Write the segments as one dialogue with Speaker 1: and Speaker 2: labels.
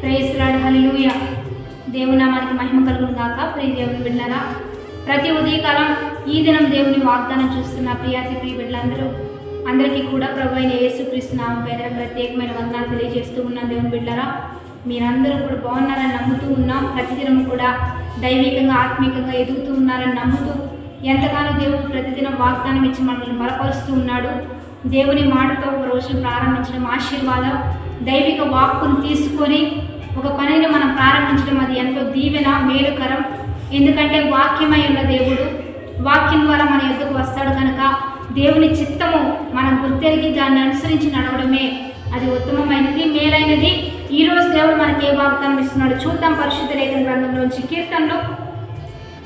Speaker 1: ప్రేయస్ rod హల్లెలూయా దేవునామానికి మహిమ కలుగును గాక. ప్రియ దేవుని బిడ్డలారా ప్రతి ఉదయకాలం ఈ దినం దేవుని వాగ్దానం చూస్తున్న ప్రియాతి ప్రియ బిడ్డలందరూ అందరికీ కూడా ప్రభు అయిన యేసుక్రీస్తున్నాము పేద ప్రత్యేకమైన వందనాలు తెలియజేస్తూ ఉన్నాం దేవుని బిడ్డలారా మీరందరూ కూడా బాగున్నారని నమ్ముతూ ఉన్నాం. ప్రతిదినం కూడా దైవికంగా ఆత్మీయంగా ఎదుగుతూ ఉన్నారని నమ్ముతూ ఎంతగానో దేవుడు ప్రతిదినం వాగ్దానం ఇచ్చి మనల్ని బలపరుస్తూ ఉన్నాడు. దేవుని మాటతో ఒక రోజు ప్రారంభించడం ఆశీర్వాదం. దైవిక వాక్కును తీసుకొని ఒక పనిని మనం ప్రారంభించడం అది ఎంతో దీవెన మేలుకరం. ఎందుకంటే వాక్యమై ఉన్న దేవుడు వాక్యం ద్వారా మన ఎద్దుకు వస్తాడు కనుక దేవుని చిత్తము మనం గుర్తెరిగి దాన్ని అనుసరించి నడవడమే అది ఉత్తమమైనది మేలైనది. ఈ రోజు దేవుడు మనకి ఏ వాగ్దానం ఇస్తున్నాడు చూద్దాం పరిశుద్ధ లేఖన గ్రంథంలోంచి కీర్తనలో.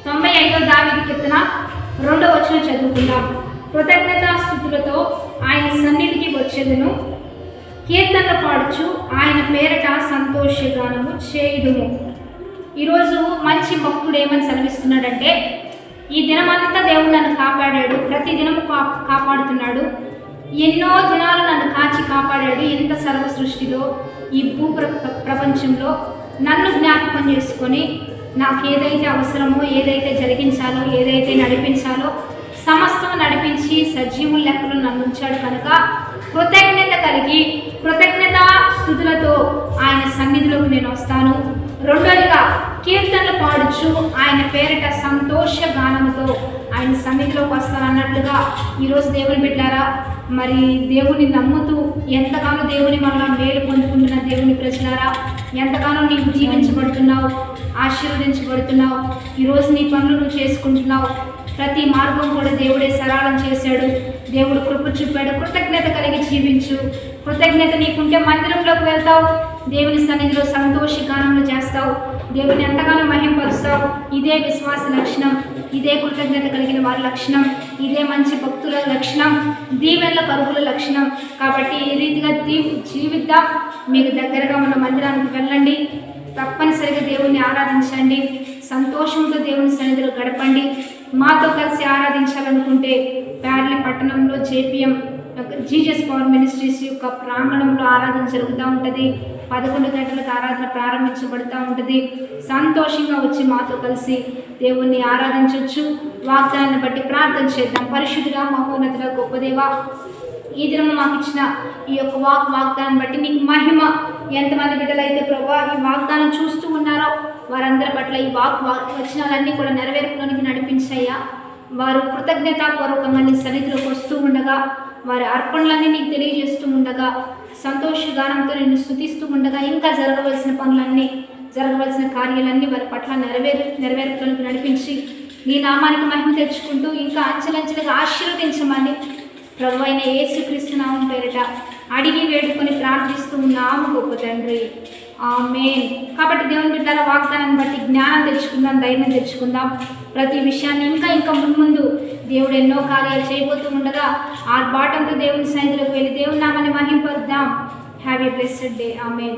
Speaker 1: తొంభై ఐదో దావిది కీర్తన రెండో వచ్చిన చదువుకుందాం. కృతజ్ఞతాస్థుతులతో ఆయన సన్నిధికి వచ్చేదను. కీర్తనలు పాడుచు ఆయన పేరట సంతోషగానము చేయుదుము. ఈరోజు మంచి భక్తుడు ఏమని సెలవిస్తున్నాడంటే ఈ దినమంతా దేవుడు నన్ను కాపాడాడు ప్రతి దినము కా కాపాడుతున్నాడు. ఎన్నో దినాలు నన్ను కాచి కాపాడాడు ఎంత సర్వ సృష్టిలో ఈ భూ ప్ర- ప్రపంచంలో. నన్ను జ్ఞాపకం చేసుకొని నాకు ఏదైతే అవసరమో ఏదైతే జరిగించాలో ఏదైతే నడిపించాలో సమస్తం నడిపించి సజీవుల లెక్కలు నన్ను ఉంచాడు కనుక కృతజ్ఞత కలిగి కృతజ్ఞత స్థుతులతో ఆయన సన్నిధిలోకి నేను వస్తాను. రెండోదిగా కీర్తనలు పాడుచు ఆయన పేరిట సంతోష గానముతో ఆయన సన్నిధిలోకి వస్తాను అన్నట్లుగా ఈరోజు దేవుని బిడ్డారా మరి దేవుని నమ్ముతూ ఎంతగానో దేవుని మనం మేలు పొందుకుంటున్న దేవుని ప్రజలారా ఎంతగానో నీవు జీవించబడుతున్నావు ఆశీర్వదించబడుతున్నావు ఈరోజు నీ పనులు నువ్వు చేసుకుంటున్నావు ప్రతి మార్గం కూడా దేవుడే సరళం చేశాడు. దేవుడు కృప చూపాడు. కృతజ్ఞత కలిగి జీవించు. కృతజ్ఞత నీకుంటే మందిరంలోకి వెళ్తావు. దేవుని సన్నిధిలో సంతోష గానంలో చేస్తావు. దేవుని ఎంతగానో మహింపరుస్తావు. ఇదే విశ్వాస లక్షణం. ఇదే కృతజ్ఞత కలిగిన వారి లక్షణం. ఇదే మంచి భక్తుల లక్షణం. దీవెనల కరువుల లక్షణం. కాబట్టి ఈ రీతిగా దీ జీవిద్దాం. మీకు దగ్గరగా ఉన్న మందిరానికి వెళ్ళండి. తప్పనిసరిగా దేవుణ్ణి ఆరాధించండి. సంతోషంతో దేవుని సన్నిధిలో గడపండి. మాతో కలిసి ఆరాధించాలనుకుంటే ప్యార్లి పట్టణంలో జేపీఎం జీజస్ పవర్ మినిస్ట్రీస్ యొక్క ప్రాంగణంలో ఆరాధన జరుగుతూ ఉంటుంది. పదకొండు గంటలకు ఆరాధన ప్రారంభించబడుతూ ఉంటుంది. సంతోషంగా వచ్చి మాతో కలిసి దేవుణ్ణి ఆరాధించవచ్చు వాగ్దానాన్ని బట్టి ప్రార్థన చేద్దాం. పరిశుద్ధుగా మహోన్నతుల గొప్పదేవ ఈ దినము మాకు ఇచ్చిన ఈ యొక్క వాక్ వాగ్దానం బట్టి నీకు మహిమ. ఎంతమంది బిడ్డలైతే ప్రభా ఈ వాగ్దానం చూస్తూ ఉన్నారో వారందరి పట్ల ఈ వాక్ లక్షణాలన్నీ వచనాలన్నీ కూడా నెరవేర్పులోనికి నడిపించాయా? వారు కృతజ్ఞతాపూర్వకంగా నీ సన్నిధిలోకి వస్తూ ఉండగా వారి అర్పణలన్నీ నీకు తెలియజేస్తూ ఉండగా సంతోషగానంతో నిన్ను స్థుతిస్తూ ఉండగా ఇంకా జరగవలసిన పనులన్నీ జరగవలసిన కార్యాలన్నీ వారి పట్ల నెరవేరు నెరవేర్పులకు నడిపించి నీ నామానికి మహిమ తెచ్చుకుంటూ ఇంకా అంచెలంచెలుగా ఆశీర్వదించమని ప్రభు అయిన యేసుక్రీస్తు నామం పేరిట అడిగి వేడుకొని ప్రార్థిస్తూ ఉన్నాము గొప్ప తండ్రి. ఆమెన్. కాబట్టి దేవుని బిడ్డల వాగ్దానాన్ని బట్టి జ్ఞానం తెచ్చుకుందాం ధైర్యం తెచ్చుకుందాం. ప్రతి విషయాన్ని ఇంకా ఇంకా ముందు దేవుడు ఎన్నో కార్యాలు చేయబోతూ ఉండగా ఆ బాటంతో దేవుని సన్నిధిలోకి వెళ్ళి దేవుని నామాన్ని మహింపరుద్దాం. Have a blessed day amen